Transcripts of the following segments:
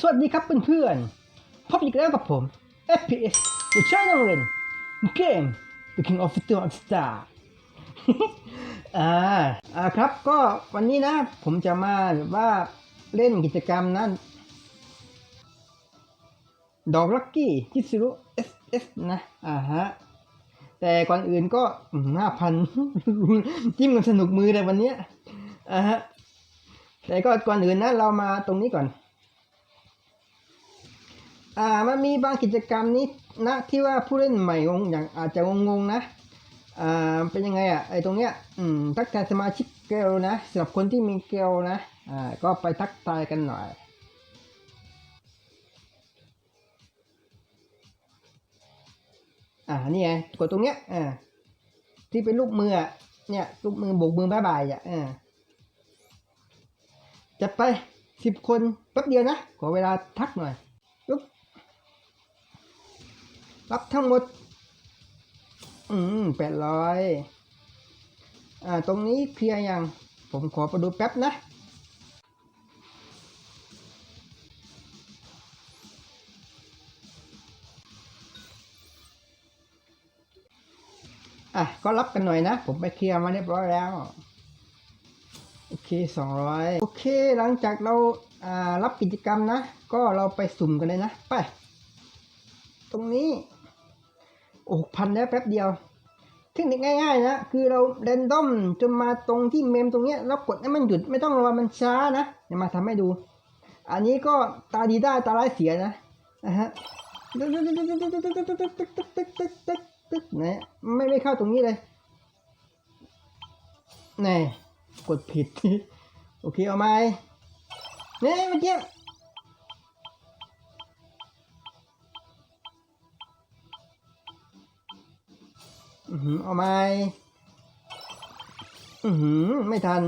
สวัสดีครับเพื่อนๆ พบอีกแล้วกับผม FPS หรือช่างเล่นเกม The King of Fighter of Star อ่าอ่าครับก็วันนี้นะผมจะมาแบบว่าเล่นกิจกรรมนั้นดอกลักกี้คิดซิรุ SS นะ อ่าฮะ แต่ก่อนอื่นก็ห้าพันจิ้มกันสนุกมือเลยวันนี้อ่าฮะ แต่ก็ก่อนอื่นนะเรามาตรงนี้ก่อน อ่ามันมีบางกิจกรรมนี้นะที่ว่าผู้เล่นใหม่งงอย่างอาจจะงงๆนะอ่าเป็นยังไงอะไอ้ตรงเนี้ยอืมทักทายสมาชิกเกลนะสำหรับคนที่มีเกลนะอ่าก็ไปทักทายกันหน่อยอ่านี่ไงกดตรงเนี้ยอ่าที่เป็นรูปมืออะเนี่ยรูปมือโบกมือบายบายอะอ่าจัดไปสิบคนแป๊บเดียวนะขอเวลาทักหน่อยปุ๊บ รับทั้งหมด อืมแปดร้อยอ่า ตรงนี้เคลียร์ยัง ผมขอไปดูแป๊บนะอะก็รับกันหน่อยนะ ผมไปเคลียร์มาเรียบร้อยแล้ว โอเคสองร้อยโอเคหลังจากเราอ่ารับกิจกรรมนะ ก็เราไปสุ่มกันเลยนะ ไป ตรงนี้ โอ้พันแล้วแป๊บเดียว เทคนิคง่ายๆนะ คือเราเรนดอมจนมาตรงที่เมมตรงเนี้ยแล้วกดให้มันหยุดไม่ต้องรอมันช้านะเดี๋ยวมาทำให้ดู อันนี้ก็ตาดีได้ตาร้ายเสียนะนะฮะเนี่ยไม่ไม่เข้าตรงนี้เลยนี่กดผิด โอเคเอาไหมเนี่ยเมื่อกี้ อือหือเอาไหมอือหือไม่ทัน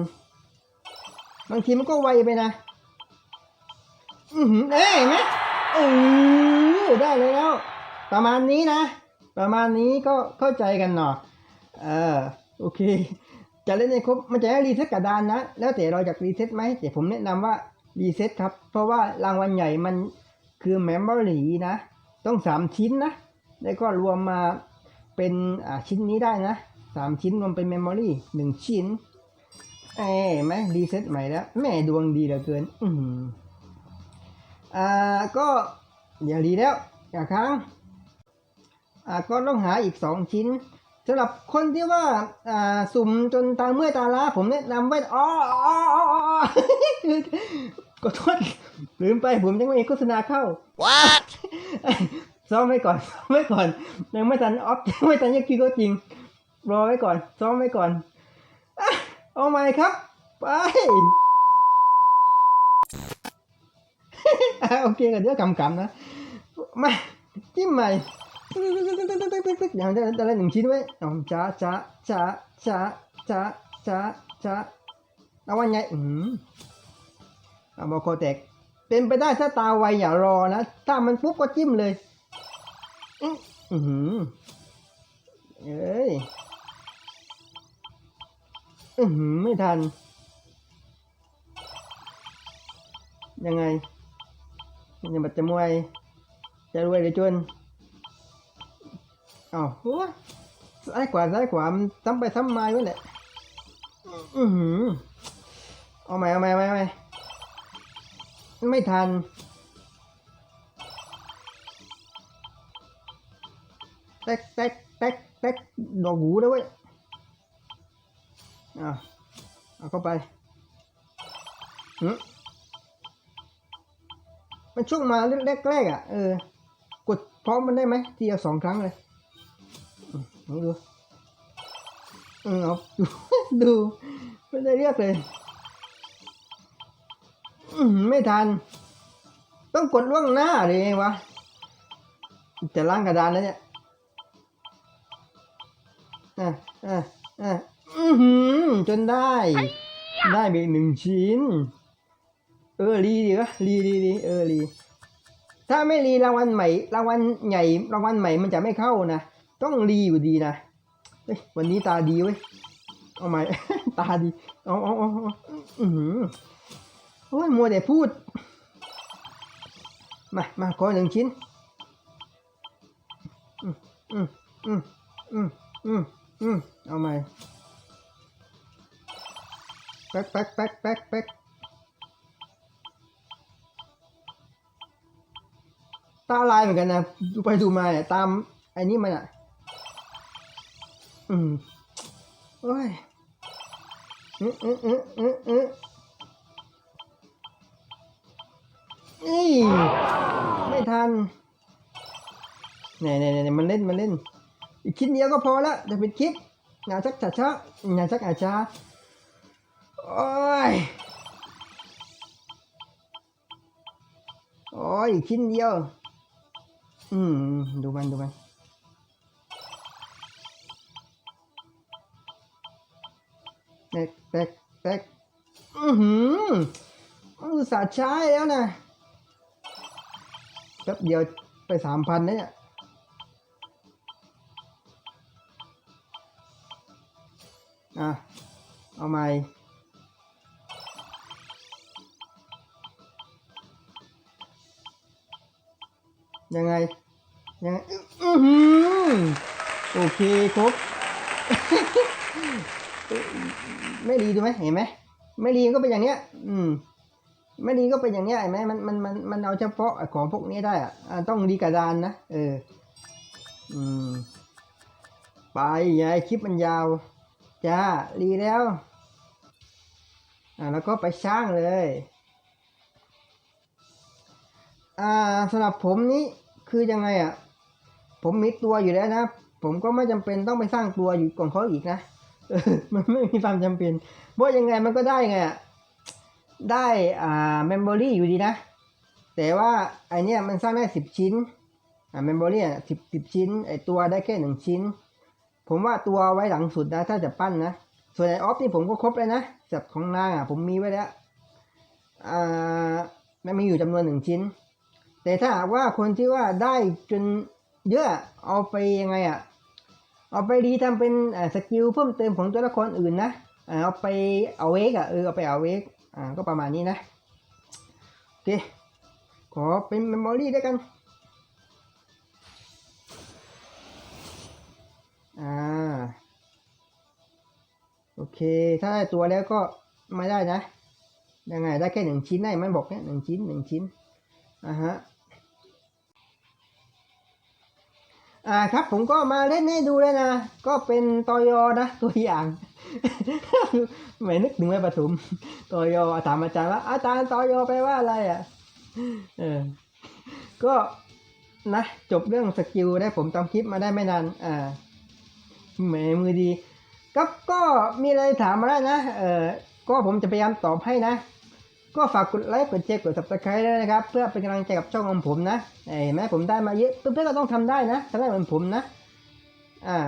บางทีมันก็ไวไปนะ อือหือเอ้ยนไหมเออได้แล้ว ประมาณนี้นะ ประมาณนี้ก็เข้าใจกันหน่อเออโอเค จะเล่นในครบมันจะให้รีเซ็ตกระดานนะ แล้วแต่เราอยากรีเซ็ตไหมแต่ผมแนะนำว่ารีเซ็ตครับ เพราะว่ารางวัลใหญ่มันคือแมมเบอรี่นะ ต้องสามชิ้นนะ แล้วก็รวมมา เป็นอ่าชิ้นนี้ได้นะสามชิ้นรวมเป็นเมมโมรี่หนึ่งชิ้นเอ้ไหมรีเซ็ตใหม่แล้วแม่ดวงดีเหลือเกิน อือหืออ่าก็อย่ารีแล้ว อย่าค้างอ่าก็ต้องหาอีกสองชิ้นสำหรับคนที่ว่าอ่าสุ่มจนตาเมื่อยตาล้าผมแนะนำไว้อ๋ออ๋ออ๋ออ๋อก็โทษลืมไปผมยังไม่เห็นโฆษณาเข้า What? ซ้อมไว้ก่อนซ้อมไว้ก่อนยังไม่ทันออฟยังไม่ทันยักคิวก็จริง รอไว้ก่อนซ้อมไว้ก่อนเอาใหม่ครับ ไปโอเคกันเดี๋ยวกำๆนะมาจิ้มใหม่อย่างจะจะเล่นหนึ่งชิ้นไว้เอาจ้าจ้าจ้าจ้าจ้าจ้าจ้าเอาวันไงอืมเอาบอกโคแตกเป็นไปได้ถ้าตาไวอย่ารอนะ ถ้ามันปุ๊บก็จิ้มเลย อือหือเอ้ยอือหือ ไม่ทัน ยังไงยังบัดจะมวย จะรวยหรือจนอ้าวหัวซ้ายขวาซ้ายขวามันซ้ำไปซ้ำมาอยู่นั่นแหละอือหืออาใหม่เอาใหม่เอาใหม่เอาใหม่ไม่ทัน แตกแตกแตกแตกดอกหูด้วยเว้ยอะเอาเข้าไปหืมมันช่วงมาแรกแรกๆอะ เออ กดพร้อมมันได้ไหมทีเดียวสองครั้งเลยลองดูอืมเอาดูดูไม่ได้เรียกเลยไม่ทัน ต้องกดล่วงหน้าเลยไงวะ จะล้างกระดานแล้วเนี่ย อะอะอะอือหือจนได้ ได้ไปอีกหนึ่งชิ้น เออรีดีวะรีรีรีเออรีถ้าไม่รีรางวัลใหม่รางวัลใหญ่รางวัลใหม่มันจะไม่เข้านะ ต้องรีอยู่ดีนะเฮ้ยวันนี้ตาดีเว้ยเอาใหม่ ตาดีอาเอาเอาเอาอือหือโอ้ยมัวแต่พูด มามาขอหนึ่งชิ้น อืมอืม ป๊กแป๊กแป๊กแป๊กแป๊กตาลายเหมือนกันนะ ดูไปดูมาเนี่ยตามไอ้นี่มันอะ อืมโอ้ยอืออืออืออืออือนี่ไม่ทันเนี่ยเนี่ยเนี่ยมันเล่นมันเล่น อีกชิ้นเดียวก็พอละจะเป็นคลิปงานชักช้าช้างานชักอาช้า โอ้ย โอ้ยชิ้นเดียว อืม ดูมัน ดูมัน แตกแตกแตกอือหืออุตส่าห์ใช้แล้วนะแป๊บเดียวไปสามพันเนี่ยอะ เอาใหม่ ยังไง ยังไงอือหือโอเคครบไม่ดีดูไหมเห็นไหมไม่ดีก็เป็นอย่างเนี้ย อืม ไม่ดีก็เป็นอย่างเนี้ยเห็นไหมมันมันมันมันเอาเฉพาะของพวกนี้ได้อะอะต้องดีกระดานนะเออ อืม ไปยายคลิปมันยาว จ้ารีแล้ว อ่าแล้วก็ไปช่างเลย อ่าสำหรับผมนี้ คือยังไงอะ ผมมีตัวอยู่แล้วนะผมก็ไม่จำเป็นต้องไปสร้างตัวอยู่ของเขาอีกนะมันไม่มีความจำเป็นเพราะยังไงมันก็ได้ไงได้อ่าเมมโมรี่อยู่ดีนะ แต่ว่าไอเนี้ยมันสร้างได้สิบชิ้นอ่าเมมโมรี่สิบสิบชิ้น ไอตัวได้แค่หนึ่งชิ้น ผมว่าตัวไว้หลังสุดนะ ถ้าจะปั้นนะ ส่วนไอออฟนี่ผมก็ครบเลยนะจับของนางอะผมมีไว้แล้วอ่ามันมีอยู่จำนวนหนึ่งชิ้น แต่ถ้าหากว่าคนที่ว่าได้จนเยอะเอาไปยังไงอะ เอาไปดีทำเป็นสกิลเพิ่มเติมของตัวละครอื่นนะเอาไปเอาเวกอะเออเอาไปเอาเวกอ่าก็ประมาณนี้นะ โอเค ขอเป็นเมมโมรี่ด้วยกัน อ่า โอเค ถ้าได้ตัวแล้วก็ไม่ได้นะ ยังไงได้แค่หนึ่งชิ้นได้มันบอกแค่หนึ่งชิ้นหนึ่งชิ้นอ่าฮะ อ่าครับผมก็มาเล่นให้ดูเลยนะ ก็เป็นตอยอนะตัวอย่างไม่นึกถึงไม่ปฐุมตอยอถามอาจารย์ว่า อาจารย์ตอยอแปว่าอะไรอะเออก็นะจบเรื่องสกิลได้ผมทำคลิปมาได้ไม่นานอ่าแหมมือดีก็ก็มีอะไรถามมาได้นะเออก็ผมจะพยายามตอบให้นะ ก็ฝากกดไลค์กดแชร์กด subscribe ด้วยนะครับ เพื่อเป็นกำลังใจกับช่องของผมนะเห็นไหมผมได้มาเยอะเพื่อนๆก็ต้องทำได้นะทำได้เหมือนผมนะอ่า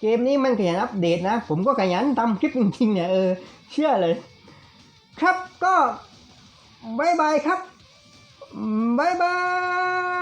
เกมนี้มันขยันอัปเดตนะ ผมก็ขยันทำคลิปจริงๆเนี่ยเออเชื่อเลย ครับก็บายบายครับบายบาย